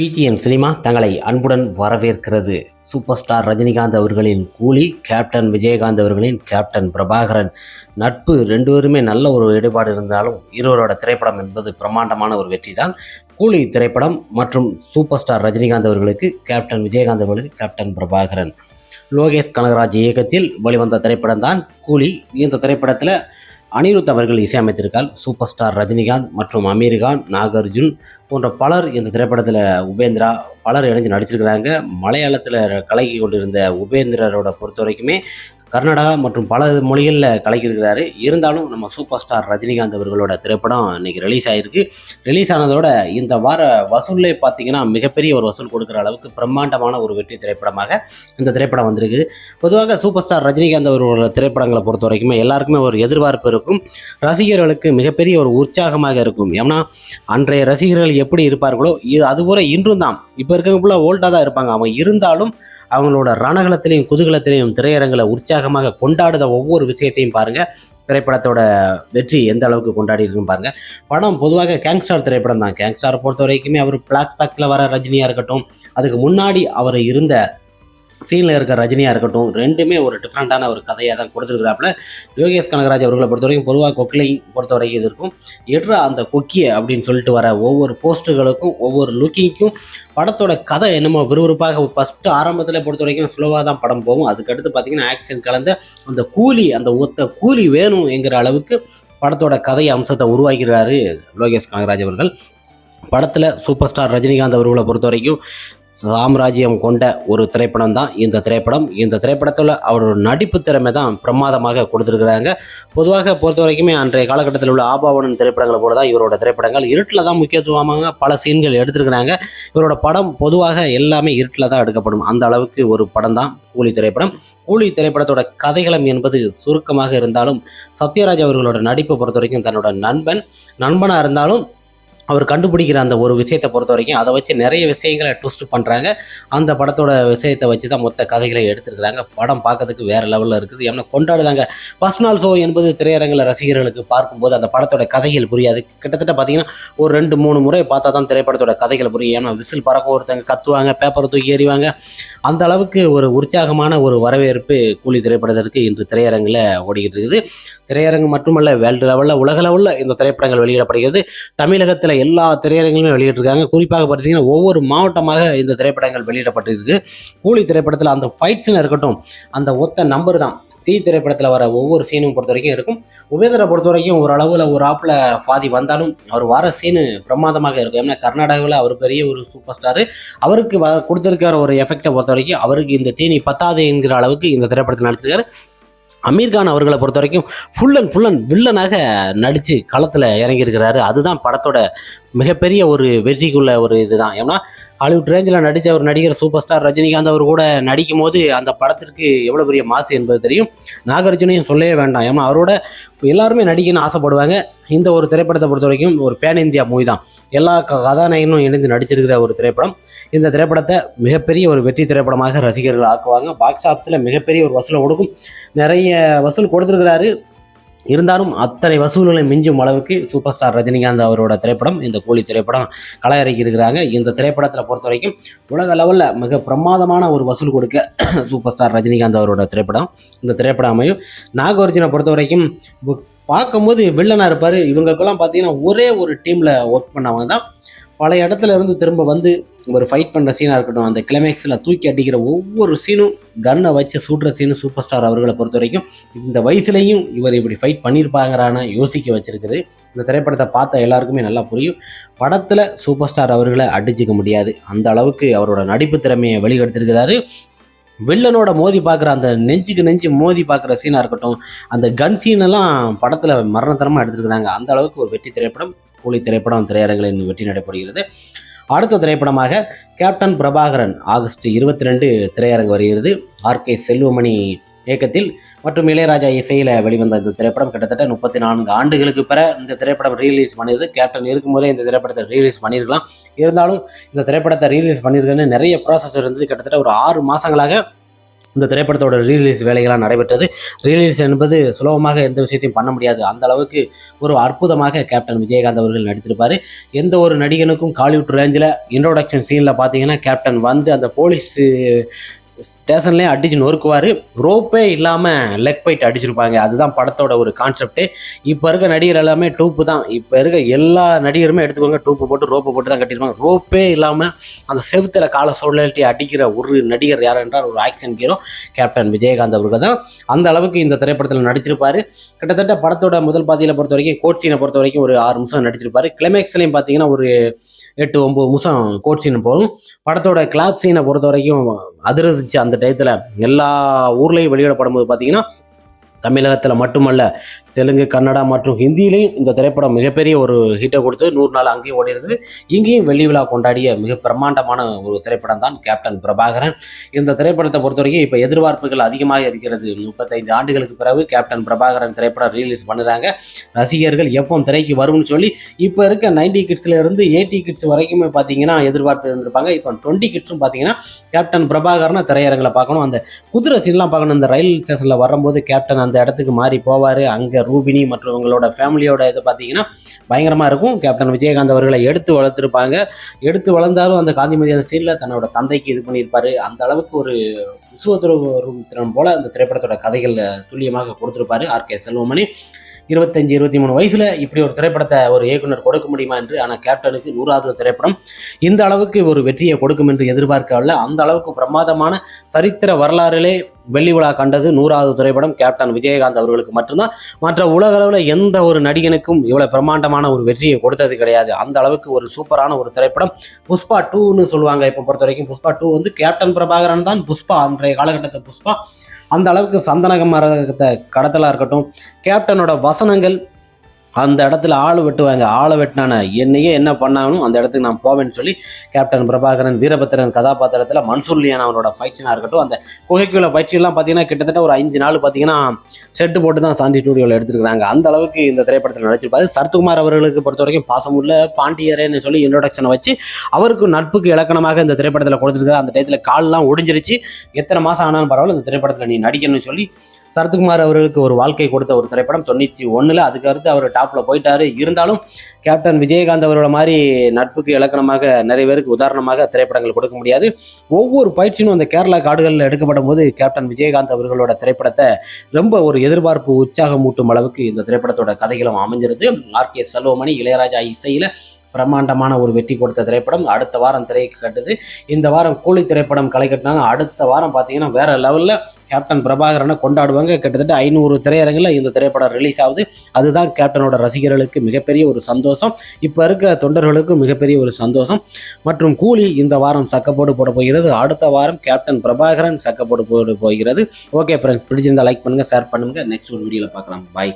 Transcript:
PTN cinema தங்களை அன்புடன் வரவேற்கிறது. சூப்பர் ஸ்டார் ரஜினிகாந்த் அவர்களின் கூலி கேப்டன் விஜயகாந்த் அவர்களின் கேப்டன் பிரபாகரன். நட்பு ரெண்டு பேருமே நல்ல ஒரு ஈடுபாடு இருந்தாலும் இருவரோட திரைப்படம் என்பது பிரம்மாண்டமான ஒரு வெற்றி தான் கூலி திரைப்படம் மற்றும் சூப்பர் ஸ்டார் ரஜினிகாந்த் அவர்களுக்கு கேப்டன் விஜயகாந்த் அவர்களுக்கு கேப்டன் பிரபாகரன். லோகேஷ் கனகராஜ் இயக்கத்தில் வெளிவந்த திரைப்படம் தான் கூலி. இந்த திரைப்படத்தில் அனிருத் அவர்கள் இசையமைத்திருக்கால் சூப்பர் ஸ்டார் ரஜினிகாந்த் மற்றும் அமீர்கான் நாகார்ஜுன் போன்ற பலர் இந்த திரைப்படத்தில் உபேந்திரா பலர் இணைஞ்சு நடிச்சிருக்கிறாங்க. மலையாளத்தில் கலக்கி கொண்டிருந்த உபேந்திரரோட பொறுத்த வரைக்குமே கர்நாடகா மற்றும் பல மொழிகளில் கலக்கியிருக்கிறாரு. இருந்தாலும் நம்ம சூப்பர் ஸ்டார் ரஜினிகாந்த் அவர்களோட திரைப்படம் இன்னைக்கு ரிலீஸ் ஆகிருக்கு ரிலீஸ் ஆனதோட இந்த வார வசூலே பார்த்தீங்கன்னா மிகப்பெரிய ஒரு வசூல் கொடுக்குற அளவுக்கு பிரம்மாண்டமான ஒரு வெற்றி திரைப்படமாக இந்த திரைப்படம் வந்திருக்கு. பொதுவாக சூப்பர் ஸ்டார் ரஜினிகாந்த் அவர்களோட திரைப்படங்களை பொறுத்த வரைக்குமே எல்லாருக்குமே ஒரு எதிர்பார்ப்பு இருக்கும். ரசிகர்களுக்கு மிகப்பெரிய ஒரு உற்சாகமாக இருக்கும். ஏன்னா அன்றைய ரசிகர்கள் எப்படி இருப்பார்களோ இது அதுபோல இன்றும் தான். இப்போ இருக்கிறவங்க ஃபுல்லாக ஓல்டாக தான் இருப்பாங்க. அவங்க இருந்தாலும் அவங்களோட ரணகலத்திலையும் குதூகலத்திலையும் திரையரங்களை உற்சாகமாக கொண்டாடுத ஒவ்வொரு விஷயத்தையும் பாருங்கள் திரைப்படத்தோட வெற்றி எந்த அளவுக்கு கொண்டாடி இருக்குன்னு படம் பொதுவாக கேங்ஸ்டார் திரைப்படம் தான். கேங்ஸ்டார் பொறுத்த வரைக்குமே அவர் பிளாக் பேக்கில் வர ரஜினியாக இருக்கட்டும் அதுக்கு முன்னாடி அவர் இருந்த சீனில் இருக்க ரஜினியாக இருக்கட்டும் ரெண்டுமே ஒரு டிஃப்ரெண்ட்டான ஒரு கதையாக தான் கொடுத்துருக்குறாப்புல. யோகேஷ் கனகராஜ் அவர்களை பொறுத்த வரைக்கும் பொதுவாக கொக்கிலை பொறுத்த வரைக்கும் இது இருக்கும். எட்ரா அந்த கொக்கிய அப்படின்னு சொல்லிட்டு வர ஒவ்வொரு போஸ்ட்டுகளுக்கும் ஒவ்வொரு லுக்கிங்க்கும் படத்தோட கதை என்னமோ விறுவிறுப்பாக ஃபஸ்ட்டு ஆரம்பத்தில் பொறுத்த வரைக்கும் ஸ்லோவாக தான் படம் போகும். அதுக்கடுத்து பார்த்தீங்கன்னா ஆக்ஷன் கலந்த அந்த கூலி அந்த ஒத்த கூலி வேணும் என்கிற அளவுக்கு படத்தோட கதை அம்சத்தை உருவாக்கிறாரு லோகேஷ் கனகராஜ் அவர்கள். படத்தில் சூப்பர் ஸ்டார் ரஜினிகாந்த் அவர்களை பொறுத்த வரைக்கும் சாம்ராஜ்யம் கொண்ட ஒரு திரைப்படம் தான் இந்த திரைப்படம். இந்த திரைப்படத்தில் அவரோட நடிப்பு திறமை தான் பிரமாதமாக கொடுத்துருக்குறாங்க. பொதுவாக பொறுத்த வரைக்குமே அன்றைய காலகட்டத்தில் உள்ள ஆபாவனன் திரைப்படங்களை போல தான் இவரோட திரைப்படங்கள் இருட்டில் தான் முக்கியத்துவமாக பல சீன்கள் எடுத்திருக்கிறாங்க. இவரோட படம் பொதுவாக எல்லாமே இருட்டில் தான் எடுக்கப்படும். அந்த அளவுக்கு ஒரு படம் தான் கூலி திரைப்படம். கூலி திரைப்படத்தோட கதைகளம் என்பது சுருக்கமாக இருந்தாலும் சத்யராஜ் அவர்களோட நடிப்பை பொறுத்த வரைக்கும் தன்னோட நண்பன். நண்பனாக இருந்தாலும் அவர் கண்டுபிடிக்கிற அந்த ஒரு விஷயத்தை பொறுத்த வரைக்கும் அதை வச்சு நிறைய விஷயங்களை ட்விஸ்ட் பண்ணுறாங்க அந்த படத்தோட விஷயத்தை வச்சு தான் மொத்த கதைகளை எடுத்துருக்குறாங்க. படம் பார்க்கறதுக்கு வேறு லெவலில் இருக்குது. ஏன்னா கொண்டாடுதாங்க ஃபர்ஸ்ட் நாள் ஷோ என்பது திரையரங்கில் ரசிகர்களுக்கு பார்க்கும்போது அந்த படத்தோட கதைகள் புரியாது. கிட்டத்தட்ட பார்த்தீங்கன்னா ஒரு ரெண்டு மூணு முறை பார்த்தா தான் திரைப்படத்தோட கதைகள் புரியும். ஏன்னா விசில் பறக்க ஒருத்தங்க கத்துவாங்க பேப்பரை தூக்கி எறிவாங்க. அந்த அளவுக்கு ஒரு உற்சாகமான ஒரு வரவேற்பு கூலி திரைப்படத்திற்கு இன்று திரையரங்கில் ஓடிக்கிட்டு இருக்குது. திரையரங்கு மட்டுமல்ல வேர்ல்டு லெவலில் உலக லெவலில் இந்த திரைப்படங்கள் வெளியிடப்படுகிறது. தமிழகத்தில் எல்லா திரையரங்குமே வெளியிட்டிருக்காங்க. குறிப்பாக பார்த்தீங்கன்னா ஒவ்வொரு மாவட்டமாக இந்த திரைப்படங்கள் வெளியிடப்பட்டிருக்கு. கூலி திரைப்படத்தில் அந்த ஃபைட்ஸ்னு இருக்கட்டும் அந்த ஒத்த நம்பர் தான். தீ திரைப்படத்தில் வர ஒவ்வொரு சீனும் பொறுத்த வரைக்கும் இருக்கும். உபேந்திரை பொறுத்த வரைக்கும் ஒரு அளவில் ஒரு ஆப்பில் பாதி வந்தாலும் அவர் வர சீனு பிரமாதமாக இருக்கும். ஏன்னா கர்நாடகாவில் அவர் பெரிய ஒரு சூப்பர் ஸ்டாரு அவருக்கு வ கொடுத்துருக்கிற ஒரு எஃபெக்டை பொறுத்த வரைக்கும் அவருக்கு இந்த தீனி பத்தாது என்கிற அளவுக்கு இந்த திரைப்படத்தில் நடிச்சிருக்காரு. அமீர்கான் அவர்களை பொறுத்த வரைக்கும் ஃபுல் அண்ட் ஃபுல் அண்ட் வில்லனாக நடித்து களத்தில் இறங்கியிருக்கிறாரு. அதுதான் படத்தோட மிகப்பெரிய ஒரு வெற்றிக்குள்ள ஒரு இதுதான். ஏன்னா ஹாலிவுட் ரேஞ்சில் நடித்த ஒரு நடிகர் சூப்பர் ஸ்டார் ரஜினிகாந்த் அவர் கூட நடிக்கும் போது அந்த படத்திற்கு எவ்வளோ பெரிய மாசு என்பது தெரியும். நாகார்ஜுனையும் சொல்லவே வேண்டாம். ஏன்னா அவரோட எல்லாருமே நடிக்கணும்னு ஆசைப்படுவாங்க. இந்த ஒரு திரைப்படத்தை பொறுத்த வரைக்கும் ஒரு பேன் இந்தியா மூவி தான். எல்லா க- கதாநாயகனும் இணைந்து நடிச்சிருக்கிற ஒரு திரைப்படம். இந்த திரைப்படத்தை மிகப்பெரிய ஒரு வெற்றி திரைப்படமாக ரசிகர்கள் ஆக்குவாங்க. பாக்ஸ் ஆஃபீஸில் மிகப்பெரிய ஒரு வசூலை கொடுக்கும். நிறைய வசூல் கொடுத்துருக்கிறாரு. இருந்தாலும் அத்தனை வசூல்களை மிஞ்சும் அளவுக்கு சூப்பர் ஸ்டார் ரஜினிகாந்த் அவரோட திரைப்படம் இந்த கூலி திரைப்படம் களை இருக்கிறாங்க. இந்த திரைப்படத்தில் பொறுத்த வரைக்கும் உலக லெவலில் மிக பிரமாதமான ஒரு வசூல் கொடுக்க சூப்பர் ஸ்டார் ரஜினிகாந்த் அவரோட திரைப்படம் இந்த திரைப்படம் அமையும். நாகார்ஜுனை பொறுத்த வரைக்கும் பார்க்கும்போது வில்லனாக இருப்பார். இவங்களுக்கெல்லாம் பார்த்தீங்கன்னா ஒரே ஒரு டீமில் ஒர்க் பண்ணவங்க தான் பல இடத்துல இருந்து திரும்ப வந்து ஒரு ஃபைட் பண்ணுற சீனாக இருக்கட்டும் அந்த கிளைமேக்ஸில் தூக்கி அடிக்கிற ஒவ்வொரு சீனும் கன்னை வச்சு சுடுற சீனும் சூப்பர் ஸ்டார் அவர்களை பொறுத்த வரைக்கும் இந்த வயசுலையும் இவர் இப்படி ஃபைட் பண்ணியிருப்பாங்கிறான யோசிக்க வச்சிருக்குது. இந்த திரைப்படத்தை பார்த்த எல்லாருக்குமே நல்லா புரியும். படத்தில் சூப்பர் ஸ்டார் அவர்களை அடிச்சிக்க முடியாது. அந்த அளவுக்கு அவரோட நடிப்பு திறமையை வெளியெடுத்திருக்கிறாரு வில்லனோட மோதி பார்க்குற அந்த நெஞ்சுக்கு நெஞ்சு மோதி பார்க்குற சீனாக இருக்கட்டும் அந்த கன் சீனெல்லாம் படத்தில் மரணத்தனமாக எடுத்துருக்குறாங்க. அந்த அளவுக்கு ஒரு வெற்றி திரைப்படம் கூலி திரைப்படம் திரையரங்கில் வெற்றி நடைபெறுகிறது. அடுத்த திரைப்படமாக கேப்டன் பிரபாகரன் ஆகஸ்ட் இருபத்தி ரெண்டு திரையரங்கு வருகிறது. ஆர்கே செல்வமணி இயக்கத்தில் மற்றும் இளையராஜா இசையில் வெளிவந்த இந்த திரைப்படம் கிட்டத்தட்ட முப்பத்தி நான்கு ஆண்டுகளுக்கு பிற இந்த திரைப்படம் ரீலீஸ் பண்ணியது. கேப்டன் இருக்கும்போதே இந்த திரைப்படத்தை ரீலீஸ் பண்ணியிருக்கலாம். இருந்தாலும் இந்த திரைப்படத்தை ரீலீஸ் பண்ணியிருக்கேன்னு நிறைய ப்ராசஸ் இருந்தது. கிட்டத்தட்ட ஒரு ஆறு மாதங்களாக இந்த திரைப்படத்தோட ரீலீஸ் வேலைகள்லாம் நடைபெற்றது. ரீலீஸ் என்பது சுலபமாக எந்த விஷயத்தையும் பண்ண முடியாது. அந்த அளவுக்கு ஒரு அற்புதமாக கேப்டன் விஜயகாந்த் அவர்கள் நடித்திருப்பார். எந்த ஒரு நடிகனுக்கும் காலிவுட் ரேஞ்சில் இன்ட்ரோடக்ஷன் சீனில் பார்த்தீங்கன்னா கேப்டன் வந்து அந்த போலீஸ் ஸ்டேஷன்லேயே அடிச்சு நொறுக்குவார். ரோப்பே இல்லாமல் லெக் பைட் அடிச்சிருப்பாங்க. அதுதான் படத்தோட ஒரு கான்செப்ட்டு இப்போ இருக்க நடிகர் எல்லாமே டூப்பு தான். இப்போ இருக்க எல்லா நடிகருமே எடுத்துக்கோங்க டூப்பு போட்டு ரோப்பு போட்டு தான் கட்டியிருப்பாங்க. ரோப்பே இல்லாமல் அந்த செவுத்தில் கால சூழலிட்டி அடிக்கிற ஒரு நடிகர் யார் என்றால் ஒரு ஆக்ஷன் ஹீரோ கேப்டன் விஜயகாந்த் அவர்கள் தான். அந்த அளவுக்கு இந்த திரைப்படத்தில் நடிச்சிருப்பார். கிட்டத்தட்ட படத்தோட முதல் பாதியில் பொறுத்த வரைக்கும் கோட் சீனை பொறுத்த வரைக்கும் ஒரு ஆறு நிமிஷம் நடிச்சிருப்பார். கிளைமேக்ஸ்லையும் பார்த்தீங்கன்னா ஒரு எட்டு ஒம்பது நிமிஷம் கோட் சீன் போகும். படத்தோட கிளாப் சீனை பொறுத்த வரைக்கும் அதிர்ந்துச்சு அந்த டயத்தில். எல்லா ஊர்லேயும் வெளியிடப்படும் போது பார்த்தீங்கன்னா தமிழகத்தில் மட்டுமல்ல தெலுங்கு கன்னடா மற்றும் ஹிந்தியிலையும் இந்த திரைப்படம் மிகப்பெரிய ஒரு ஹிட்டை கொடுத்து நூறு நாள் அங்கேயும் ஓடிருந்து இங்கேயும் வெள்ளி விழா கொண்டாடிய மிக பிரம்மாண்டமான ஒரு திரைப்படம் தான் கேப்டன் பிரபாகரன். இந்த திரைப்படத்தை பொறுத்த வரைக்கும் இப்போ எதிர்பார்ப்புகள் அதிகமாக இருக்கிறது. முப்பத்தைந்து ஆண்டுகளுக்கு பிறகு கேப்டன் பிரபாகரன் திரைப்படம் ரிலீஸ் பண்ணுறாங்க. ரசிகர்கள் எப்போ திரைக்கு வரும்னு சொல்லி இப்போ இருக்க நைன்டி கிட்ஸ்லேருந்து எயிட்டி கிட்ஸ் வரைக்குமே பார்த்தீங்கன்னா எதிர்பார்த்து இருந்திருப்பாங்க. இப்போ டுவெண்ட்டி கிட்ஸும் பார்த்தீங்கன்னா கேப்டன் பிரபாகரனை திரையரங்களை பார்க்கணும். அந்த குதிரை சீன்லாம் பார்க்கணும். இந்த ரயில் ஸ்டேஷனில் வரும்போது கேப்டன் அந்த இடத்துக்கு மாறி போவார். அங்கே ரூபினி மற்றும் இவங்களோட ஃபேமிலியோட இது பார்த்தீங்கன்னா பயங்கரமாக இருக்கும். கேப்டன் விஜயகாந்த் அவர்களை எடுத்து வளர்த்துருப்பாங்க. எடுத்து வளர்ந்தாலும் அந்த காந்திமதி அந்த சீனில் தன்னோட தந்தைக்கு இது பண்ணியிருப்பார். அந்த அளவுக்கு ஒரு ரூபத்திறன் போல் அந்த திரைப்படத்தோட கதைகள் துல்லியமாக கொடுத்துருப்பாரு ஆர் கே செல்வமணி. இருபத்தஞ்சி இருபத்தி மூணு வயசில் இப்படி ஒரு திரைப்படத்தை ஒரு இயக்குனர் கொடுக்க முடியுமா என்று ஆனால் கேப்டனுக்கு நூறாவது திரைப்படம் இந்த அளவுக்கு ஒரு வெற்றியை கொடுக்கும் என்று எதிர்பார்க்கவில்லை. அந்த அளவுக்கு பிரமாதமான சரித்திர வரலாறிலே வெள்ளி விழா கண்டது நூறாவது திரைப்படம் கேப்டன் விஜயகாந்த் அவர்களுக்கு மட்டும்தான். மற்ற உலக அளவில் எந்த ஒரு நடிகனுக்கும் இவ்வளோ பிரமாண்டமான ஒரு வெற்றியை கொடுத்தது கிடையாது. அந்த அளவுக்கு ஒரு சூப்பரான ஒரு திரைப்படம். புஷ்பா டூன்னு சொல்லுவாங்க இப்போ பொறுத்த வரைக்கும் புஷ்பா டூ வந்து கேப்டன் பிரபாகரன் தான். புஷ்பா அன்றைய காலகட்டத்தில் புஷ்பா. அந்த அளவுக்கு சந்தனக மரத்தை கடத்தலாக இருக்கட்டும் கேப்டனோட வசனங்கள் அந்த இடத்துல ஆள் வெட்டுவாங்க. ஆளை வெட்டினான என்னையே என்ன பண்ணாலும் அந்த இடத்துக்கு நான் போவேன்னு சொல்லி கேப்டன் பிரபாகரன் வீரபத்திரன் கதாபாத்திரத்தில் மன்சூர்லியான் அவனோட ஃபைட்ஸனாக இருக்கட்டும் அந்த குகைக்குள்ள பயிற்சியெல்லாம் பார்த்தீங்கன்னா கிட்டத்தட்ட ஒரு அஞ்சு நாள் பார்த்தீங்கன்னா செட்டு போட்டு தான் சாந்தி ஸ்டூடியோவில் எடுத்துருக்காங்க அந்த அளவுக்கு இந்த திரைப்படத்தில் நடிச்சிருப்பாரு. சரத்குமார் அவர்களுக்கு பொறுத்த வரைக்கும் பாசமுள்ள பாண்டியரேன்னு சொல்லி இன்ட்ரோடக்ஷனை வச்சு அவருக்கு நட்புக்கு இலக்கணமாக இந்த திரைப்படத்தில் கொடுத்துருக்காரு அந்த டயத்தில் கால்லாம் ஒடிஞ்சிருச்சு. எத்தனை மாதம் ஆனாலும் பரவாயில்ல இந்த திரைப்படத்தில் நீ நடிக்கணும்னு சொல்லி சரத்குமார் அவர்களுக்கு ஒரு வாழ்க்கை கொடுத்த ஒரு திரைப்படம் தொண்ணூற்றி ஒன்றில் அதுக்கு அடுத்து அவர் டாப்பில் போயிட்டாரு. இருந்தாலும் கேப்டன் விஜயகாந்த் அவரோட மாதிரி நட்புக்கு இலக்கணமாக நிறைய பேருக்கு உதாரணமாக திரைப்படங்கள் கொடுக்க முடியாது. ஒவ்வொரு பயிற்சியும் அந்த கேரளா காடுகளில் எடுக்கப்படும் போது கேப்டன் விஜயகாந்த் அவர்களோட திரைப்படத்தை ரொம்ப ஒரு எதிர்பார்ப்பு உற்சாகமூட்டும் அளவுக்கு இந்த திரைப்படத்தோட கதைகளும் அமைஞ்சிருது. ஆர் கே செல்வமணி இளையராஜா இசையில் பிரம்மாண்டமான ஒரு வெற்றி கொடுத்த திரைப்படம். அடுத்த வாரம் திரைக்கு கட்டுது. இந்த வாரம் கூலி திரைப்படம் களை கட்டினாலும் அடுத்த வாரம் பார்த்தீங்கன்னா வேற லெவலில் கேப்டன் பிரபாகரனை கொண்டாடுவாங்க. கிட்டத்தட்ட ஐநூறு திரையரங்கில் இந்த திரைப்படம் ரிலீஸ் ஆகுது. அதுதான் கேப்டனோட ரசிகர்களுக்கு மிகப்பெரிய ஒரு சந்தோஷம். இப்போ இருக்க தொண்டர்களுக்கும் மிகப்பெரிய ஒரு சந்தோஷம். மற்றும் கூலி இந்த வாரம் சக்கப்போடு போட போகிறது. அடுத்த வாரம் கேப்டன் பிரபாகரன் சக்கப்போடு போட போகிறது. ஓகே ஃப்ரெண்ட்ஸ் பிடிச்சிருந்தா லைக் பண்ணுங்கள் ஷேர் பண்ணுங்கள் நெக்ஸ்ட் ஒரு வீடியோவில் பார்க்கலாம். பாய்